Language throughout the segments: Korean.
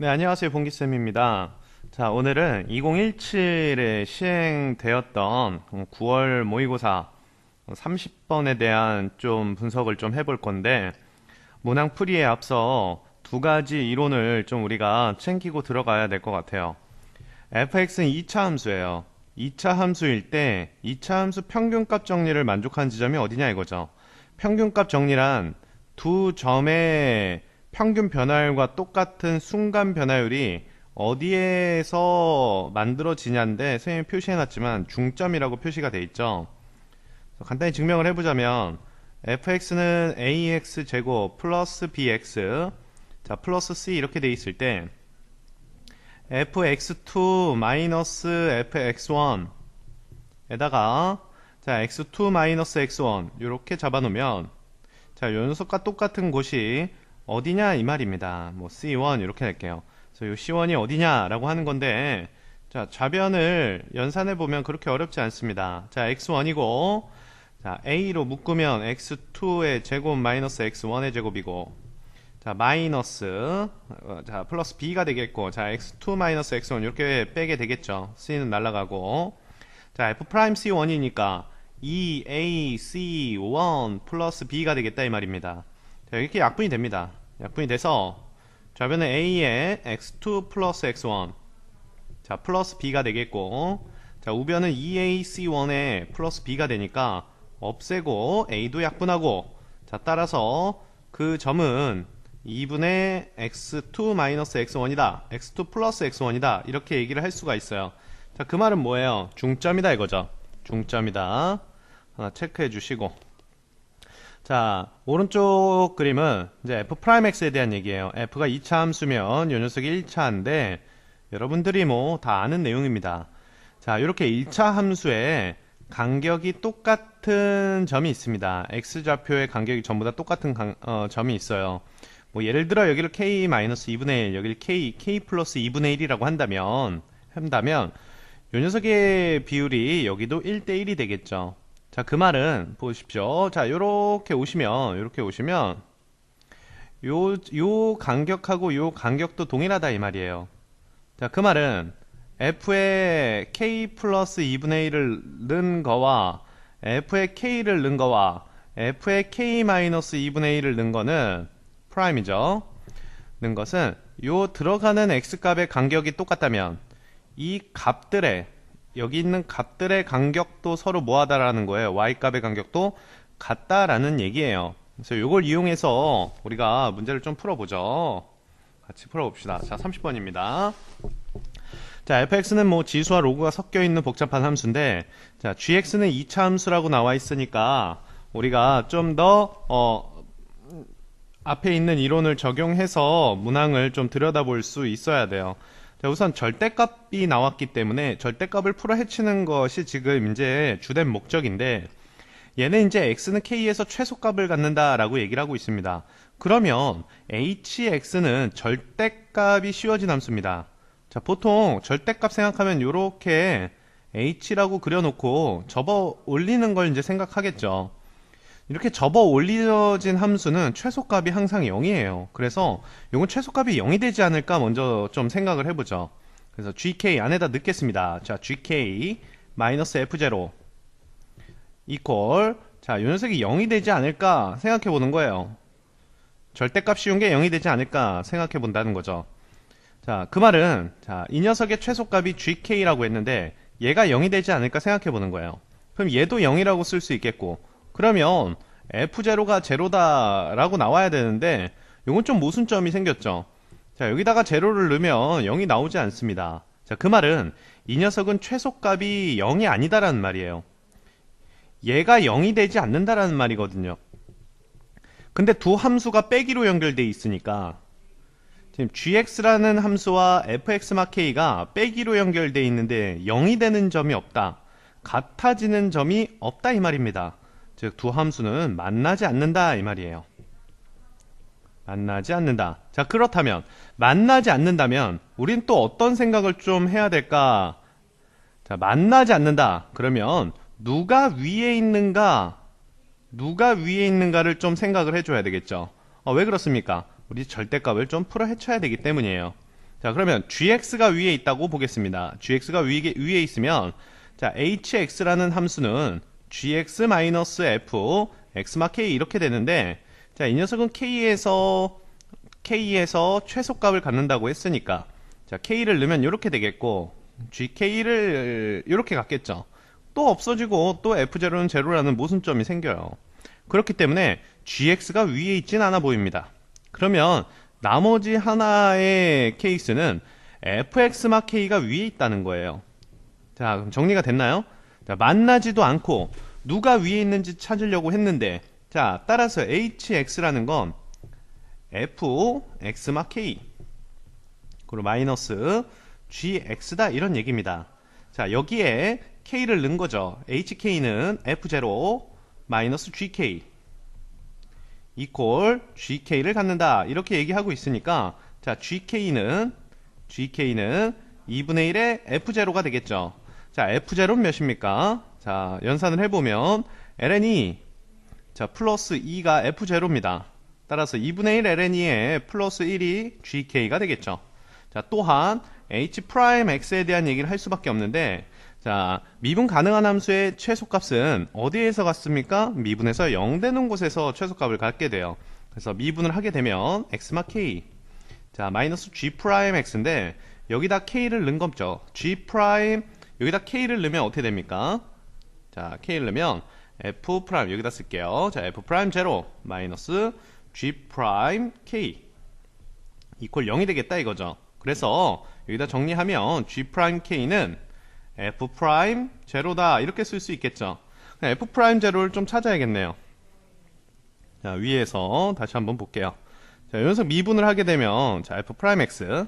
네, 안녕하세요. 봉기쌤입니다. 자, 오늘은 2017에 시행되었던 9월 모의고사 30번에 대한 좀 분석을 좀 해볼 건데, 문항 풀이에 앞서 두 가지 이론을 좀 우리가 챙기고 들어가야 될 것 같아요. fx는 2차 함수예요. 2차 함수일 때 2차 함수 평균값 정리를 만족한 지점이 어디냐 이거죠. 평균값 정리란 두 점의 평균 변화율과 똑같은 순간 변화율이 어디에서 만들어지냐인데 선생님이 표시해놨지만 중점이라고 표시가 돼 있죠. 간단히 증명을 해보자면 fx는 ax 제곱 플러스 bx 자 플러스 c 이렇게 돼 있을 때 fx2 마이너스 fx1 에다가 자 x2 마이너스 x1 이렇게 잡아놓으면 자요 녀석과 똑같은 곳이 어디냐 이 말입니다. 뭐 c1 이렇게 할게요. 그래서 요 c1이 어디냐라고 하는 건데 자 좌변을 연산해 보면 그렇게 어렵지 않습니다. 자 x1이고 자 a로 묶으면 x2의 제곱 마이너스 x1의 제곱이고 자 마이너스 어, 자 플러스 b가 되겠고 자 x2 마이너스 x1 이렇게 빼게 되겠죠. C는 날라가고 자 f 프라임 c1이니까 2ac1 플러스 b가 되겠다 이 말입니다. 자 이렇게 약분이 됩니다 약분이 돼서 좌변은 a에 x2 플러스 x1 자 플러스 b가 되겠고 자 우변은 2ac1에 플러스 b가 되니까 없애고 a도 약분하고 자 따라서 그 점은 2분의 x2 마이너스 x1이다. X2 플러스 x1이다. 이렇게 얘기를 할 수가 있어요. 자 그 말은 뭐예요? 중점이다 이거죠. 중점이다. 하나 체크해 주시고 자 오른쪽 그림은 이제 f 프라임 x에 대한 얘기예요. F가 2차 함수면 요 녀석이 1차인데 여러분들이 뭐 다 아는 내용입니다. 자 이렇게 1차 함수에 간격이 똑같은 점이 있습니다. X좌표의 간격이 전부 다 똑같은 간, 어, 점이 있어요. 뭐 예를 들어 여기를 k-2분의 1 여기를 k, k 플러스 2분의 1이라고 한다면 한다면 요 녀석의 비율이 여기도 1대1이 되겠죠 자 그 말은 보십시오. 자 요렇게 오시면 요렇게 오시면 요, 요 간격하고 요 간격도 동일하다 이 말이에요. 자 그 말은 f에 k 플러스 2분의 1을 넣은 거와 f에 k를 넣은 거와 f에 k 마이너스 2분의 1을 넣은 거는 프라임이죠. 넣은 것은 요 들어가는 x값의 간격이 똑같다면 이 값들의 여기 있는 값들의 간격도 서로 뭐하다라는 거예요. Y값의 간격도 같다라는 얘기예요. 그래서 이걸 이용해서 우리가 문제를 좀 풀어보죠. 같이 풀어봅시다. 자 30번입니다. 자, fx는 뭐 지수와 로그가 섞여 있는 복잡한 함수인데, 자, gx는 2차 함수라고 나와 있으니까, 우리가 좀 더, 어, 앞에 있는 이론을 적용해서 문항을 좀 들여다볼 수 있어야 돼요. 자, 우선 절대값이 나왔기 때문에 절대값을 풀어 헤치는 것이 지금 이제 주된 목적인데, 얘는 이제 x는 k에서 최소값을 갖는다라고 얘기를 하고 있습니다. 그러면 hx는 절대값이 씌워진 함수입니다. 자, 보통 절대값 생각하면 이렇게 h라고 그려놓고 접어 올리는 걸 이제 생각하겠죠. 이렇게 접어 올려진 함수는 최소값이 항상 0이에요. 그래서 이건 최소값이 0이 되지 않을까 먼저 좀 생각을 해보죠. 그래서 gk 안에다 넣겠습니다. 자, gk 마이너스 f0 이퀄 자, 이 녀석이 0이 되지 않을까 생각해 보는 거예요. 절대값 씌운 게 0이 되지 않을까 생각해 본다는 거죠. 자, 그 말은 자, 이 녀석의 최소값이 gk라고 했는데 얘가 0이 되지 않을까 생각해 보는 거예요. 그럼 얘도 0이라고 쓸 수 있겠고 그러면 f0가 제로다 라고 나와야 되는데 이건 좀 모순점이 생겼죠. 자, 여기다가 제로를 넣으면 0이 나오지 않습니다. 자, 그 말은 이 녀석은 최소값이 0이 아니다라는 말이에요. 얘가 0이 되지 않는다라는 말이거든요. 근데 두 함수가 빼기로 연결돼 있으니까 지금 gx라는 함수와 fxk가 빼기로 연결되어 있는데 0이 되는 점이 없다. 같아지는 점이 없다 이 말입니다. 즉 두 함수는 만나지 않는다 이 말이에요. 만나지 않는다. 자 그렇다면 만나지 않는다면 우린 또 어떤 생각을 좀 해야 될까? 자 만나지 않는다. 그러면 누가 위에 있는가? 누가 위에 있는가를 좀 생각을 해줘야 되겠죠. 어, 왜 그렇습니까? 우리 절대값을 좀 풀어 헤쳐야 되기 때문이에요. 자, 그러면 gx가 위에 있다고 보겠습니다. gx가 위에, 위에 있으면 자, hx라는 함수는 gx-f x마 k 이렇게 되는데 자, 이 녀석은 k에서 k에서 최소값을 갖는다고 했으니까 자, k를 넣으면 이렇게 되겠고 gk를 이렇게 갖겠죠. 또 없어지고 또 f0는 제로라는 모순점이 생겨요. 그렇기 때문에 gx가 위에 있진 않아 보입니다. 그러면 나머지 하나의 케이스는 fx마 k가 위에 있다는 거예요. 자, 그럼 정리가 됐나요? 자, 만나지도 않고 누가 위에 있는지 찾으려고 했는데 자, 따라서 hx라는 건 fx마 k 그리고 마이너스 gx다 이런 얘기입니다. 자, 여기에 k를 넣은 거죠. hk는 f0 마이너스 gk 이퀄 gk를 갖는다 이렇게 얘기하고 있으니까 자 gk는 gk는 2분의 1의 f0가 되겠죠 자 f0는 몇입니까 자 연산을 해보면 ln이 자 플러스 2가 f0입니다 따라서 2분의 1 ln의 플러스 1이 gk가 되겠죠 자 또한 h'x에 대한 얘기를 할 수밖에 없는데 자, 미분 가능한 함수의 최소값은 어디에서 갖습니까? 미분에서 0 되는 곳에서 최소값을 갖게 돼요. 그래서 미분을 하게 되면 x마 k 자, 마이너스 g 프라임 x인데 여기다 k를 넣은 거죠. g 프라임 여기다 k를 넣으면 어떻게 됩니까? 자, k를 넣으면 f 프라임 여기다 쓸게요. 자, f 프라임 제로 마이너스 g 프라임 k 이퀄 0이 되겠다 이거죠. 그래서 여기다 정리하면 g 프라임 k는 f 프라임 제로다 이렇게 쓸 수 있겠죠. f 프라임 제로를 좀 찾아야겠네요. 자 위에서 다시 한번 볼게요. 자 여기서 미분을 하게 되면 자 f 프라임 x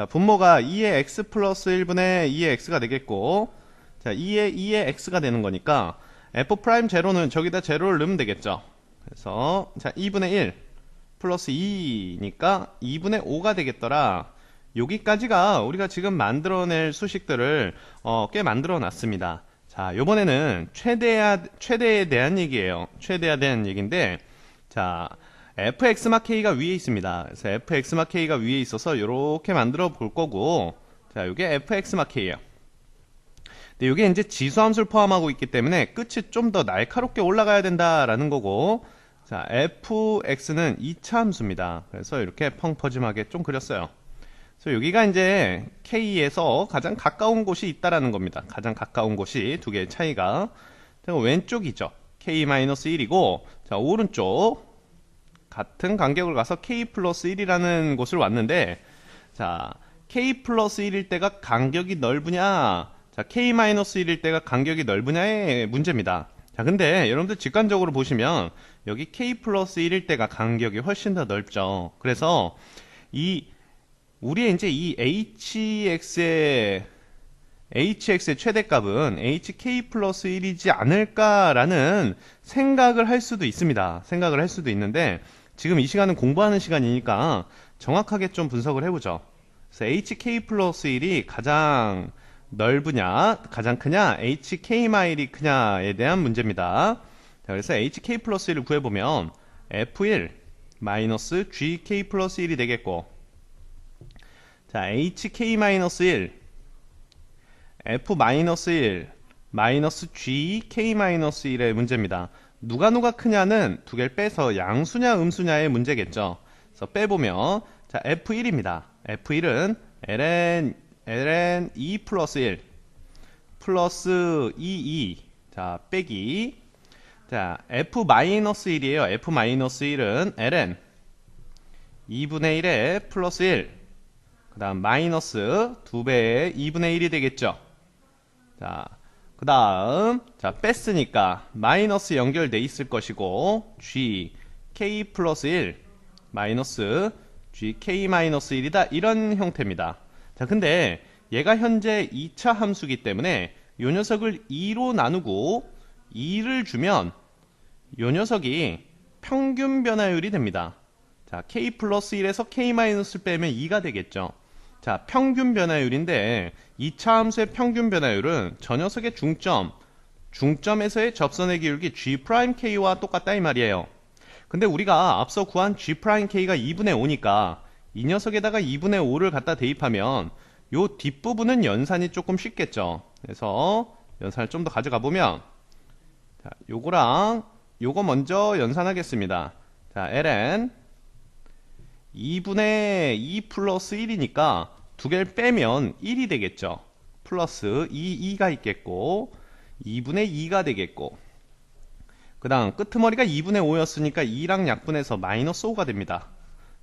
자 분모가 2의 x 플러스 1분의 2의 x가 되겠고 자 2의 2의 x가 되는 거니까 f 프라임 제로는 저기다 제로를 넣으면 되겠죠. 그래서 자 2분의 1 플러스 2니까 2분의 5가 되겠더라. 여기까지가 우리가 지금 만들어낼 수식들을 어, 꽤 만들어 놨습니다. 자, 요번에는 최대야, 최대에 대한 얘기예요. 최대에 대한 얘기인데, 자, fx마 k가 위에 있습니다. 그래서 fx마 k가 위에 있어서 이렇게 만들어 볼 거고, 자, 이게 fx마 k예요. 근데 이게 이제 지수함수를 포함하고 있기 때문에 끝이 좀 더 날카롭게 올라가야 된다라는 거고, 자, fx는 2차 함수입니다. 그래서 이렇게 펑퍼짐하게 좀 그렸어요. 그래서 여기가 이제 K에서 가장 가까운 곳이 있다라는 겁니다. 가장 가까운 곳이 두 개의 차이가. 자, 왼쪽이죠. K-1이고, 자, 오른쪽. 같은 간격을 가서 K 플러스 1이라는 곳을 왔는데, 자, K 플러스 1일 때가 간격이 넓으냐, 자, K-1일 때가 간격이 넓으냐의 문제입니다. 자, 근데 여러분들 직관적으로 보시면, 여기 K 플러스 1일 때가 간격이 훨씬 더 넓죠. 그래서, 이 우리의 이제 이 hx의 hx의 최대값은 hk 플러스 1이지 않을까라는 생각을 할 수도 있습니다. 생각을 할 수도 있는데 지금 이 시간은 공부하는 시간이니까 정확하게 좀 분석을 해보죠. 그래서 hk 플러스 1이 가장 넓으냐, 가장 크냐, hk 마일이 크냐에 대한 문제입니다. 자, 그래서 hk 플러스 1을 구해보면 f1 마이너스 gk 플러스 1이 되겠고 자, hk-1 f-1 마이너스 gk-1의 문제입니다. 누가 누가 크냐는 두 개를 빼서 양수냐 음수냐의 문제겠죠. 그래서 빼보면 자 f1입니다. f1은 ln ln 2 플러스 1 플러스 22자 빼기 자 f 마이너스 1이에요. f 마이너스 1은 ln 2분의 1에 플러스 1 그 다음 마이너스 2배의 2분의 1이 되겠죠. 자, 그 다음 자 뺐으니까 마이너스 연결돼 있을 것이고 g k 플러스 1 마이너스 g k 마이너스 1이다 이런 형태입니다. 자 근데 얘가 현재 2차 함수기 때문에 이 녀석을 2로 나누고 2를 주면 이 녀석이 평균 변화율이 됩니다. 자, k 플러스 1에서 k 마이너스를 빼면 2가 되겠죠. 자, 평균 변화율인데 2차 함수의 평균 변화율은 저 녀석의 중점, 중점에서의 접선의 기울기 G'K와 똑같다 이 말이에요. 근데 우리가 앞서 구한 G'K가 2분의 5니까 이 녀석에다가 2분의 5를 갖다 대입하면 요 뒷부분은 연산이 조금 쉽겠죠. 그래서 연산을 좀 더 가져가 보면 자, 요거랑 요거 먼저 연산하겠습니다. 자, ln 2분의 2 플러스 1이니까 두 개를 빼면 1이 되겠죠. 플러스 2, 2가 있겠고 2분의 2가 되겠고 그 다음 끄트머리가 2분의 5였으니까 2랑 약분해서 마이너스 5가 됩니다.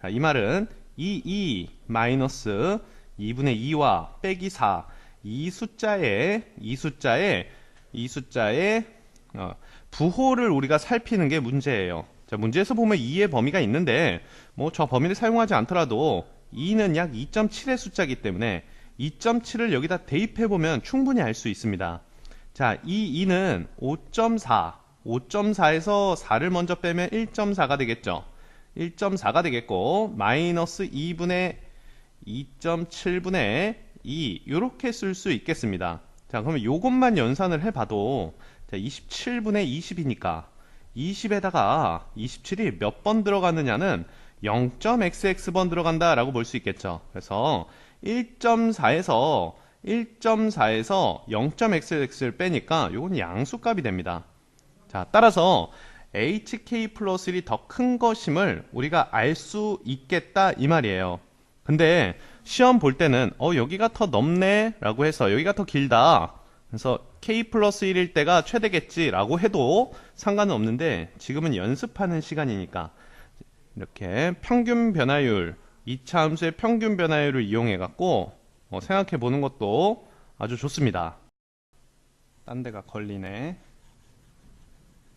자, 이 말은 2, 2 마이너스 2분의 2와 빼기 4. 이 숫자에 이 숫자에 이 숫자에 어, 부호를 우리가 살피는 게 문제예요. 자, 문제에서 보면 2의 범위가 있는데 뭐 저 범위를 사용하지 않더라도 2는 약 2.7의 숫자이기 때문에 2.7을 여기다 대입해 보면 충분히 알 수 있습니다. 자, 이 2는 5.4 5.4에서 4를 먼저 빼면 1.4가 되겠죠. 1.4가 되겠고 마이너스 2분의 2.7분의 2 이렇게 쓸 수 있겠습니다. 자 그러면 요것만 연산을 해봐도 자, 27분의 20이니까 20에다가 27이 몇 번 들어갔느냐는 0.xx번 들어간다 라고 볼 수 있겠죠. 그래서 1.4에서 1.4에서 0.xx를 빼니까 요건 양수값이 됩니다. 자 따라서 hk 플러스 1이 더 큰 것임을 우리가 알 수 있겠다 이 말이에요. 근데 시험 볼 때는 어 여기가 더 넓네 라고 해서 여기가 더 길다 그래서 k 플러스 1일 때가 최대겠지 라고 해도 상관은 없는데 지금은 연습하는 시간이니까 이렇게 평균 변화율 2차 함수의 평균 변화율을 이용해 갖고 어, 생각해 보는 것도 아주 좋습니다 딴 데가 걸리네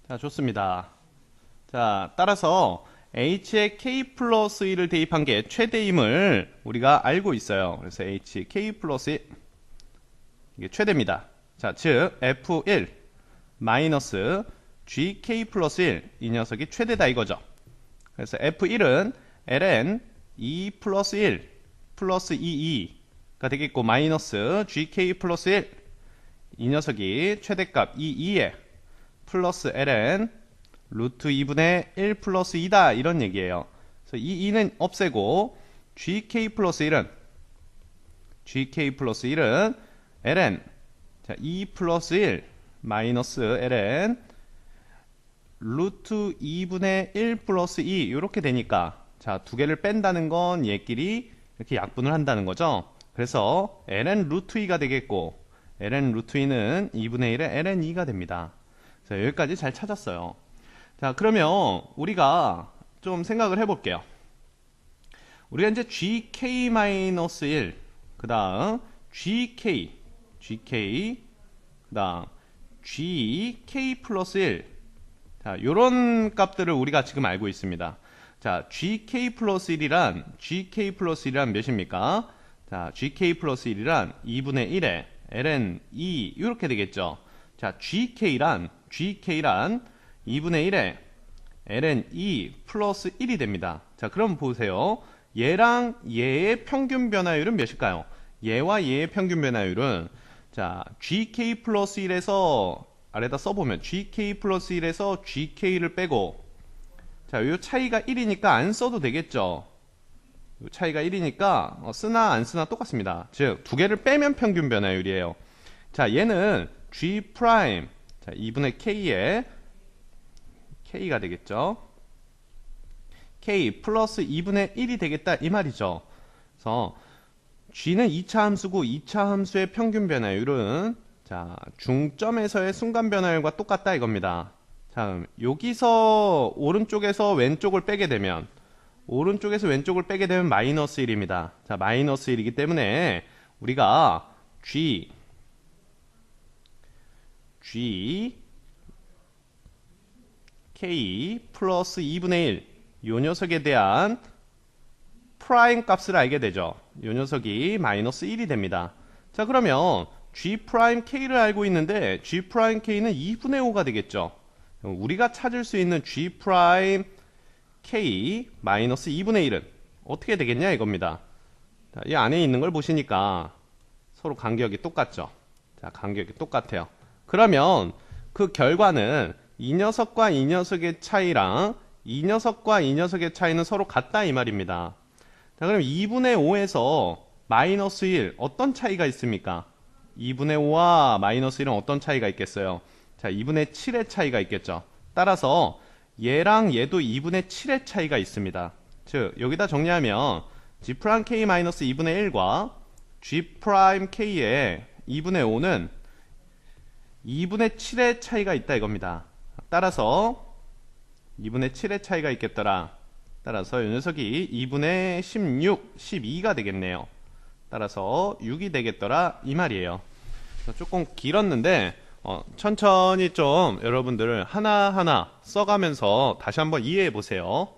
자 좋습니다 자 따라서 h에 k 플러스 1을 대입한 게 최대임을 우리가 알고 있어요. 그래서 h k 플러스 1 이게 최대입니다. 자, 즉 f1 마이너스 gk 플러스 1 이 녀석이 최대다 이거죠. 그래서 f1은 ln 2 플러스 1 플러스 22가 되겠고 마이너스 gk 플러스 1 이 녀석이 최대값 22에 플러스 ln 루트 2분의 1 플러스 2다 이런 얘기예요. 그래서 이 2는 없애고 gk 플러스 1은 gk 플러스 1은 ln 자, 2 플러스 1 마이너스 ln 루트 2분의 1 플러스 2 이렇게 되니까 자, 두 개를 뺀다는 건 얘끼리 이렇게 약분을 한다는 거죠. 그래서 ln 루트 2가 되겠고 ln 루트 2는 2분의 1의 ln 2가 됩니다. 자, 여기까지 잘 찾았어요. 자, 그러면 우리가 좀 생각을 해볼게요. 우리가 이제 gk-1, 그 다음 gk, gk, 그 다음 gk 플러스 1. 자, 요런 값들을 우리가 지금 알고 있습니다. 자, gk 플러스 1이란, gk 플러스 1이란 몇입니까? 자, gk 플러스 1이란 2분의 1에 ln 2, 이렇게 되겠죠. 자, gk란, gk란 2분의 1에 ln 2 플러스 1이 됩니다. 자, 그럼 보세요. 얘랑 얘의 평균 변화율은 몇일까요? 얘와 얘의 평균 변화율은 자, gk 플러스 1에서 아래다 써보면 gk 플러스 1에서 gk를 빼고 자, 요 차이가 1이니까 안 써도 되겠죠. 요 차이가 1이니까 어, 쓰나 안 쓰나 똑같습니다. 즉, 두 개를 빼면 평균 변화율이에요. 자, 얘는 g 프라임 자, 2분의 k에 k가 되겠죠. k 플러스 2분의 1이 되겠다 이 말이죠. 그래서 g는 2차 함수고 2차 함수의 평균 변화율은 자 중점에서의 순간 변화율과 똑같다 이겁니다. 자 여기서 오른쪽에서 왼쪽을 빼게 되면 오른쪽에서 왼쪽을 빼게 되면 마이너스 1입니다. 자 마이너스 1이기 때문에 우리가 g g k 플러스 2분의 1, 요 녀석에 대한 프라임 값을 알게 되죠. 요 녀석이 마이너스 1이 됩니다. 자 그러면 g 프라임 k를 알고 있는데 g 프라임 k는 2분의 5가 되겠죠. 우리가 찾을 수 있는 g 프라임 k 마이너스 2분의 1은 어떻게 되겠냐 이겁니다. 자, 이 안에 있는 걸 보시니까 서로 간격이 똑같죠. 자, 간격이 똑같아요. 그러면 그 결과는 이 녀석과 이 녀석의 차이랑 이 녀석과 이 녀석의 차이는 서로 같다 이 말입니다. 자, 그럼 2분의 5에서 마이너스 1 어떤 차이가 있습니까? 2분의 5와 마이너스 1은 어떤 차이가 있겠어요? 자, 2분의 7의 차이가 있겠죠. 따라서 얘랑 얘도 2분의 7의 차이가 있습니다. 즉, 여기다 정리하면 g 프라임 k 마이너스 2분의 1과 g 프라임 k의 2분의 5는 2분의 7의 차이가 있다 이겁니다. 따라서 2분의 7의 차이가 있겠더라. 따라서 이 녀석이 2분의 16, 12가 되겠네요. 따라서 6이 되겠더라 이 말이에요. 조금 길었는데 어, 천천히 좀 여러분들 하나하나 써가면서 다시 한번 이해해 보세요.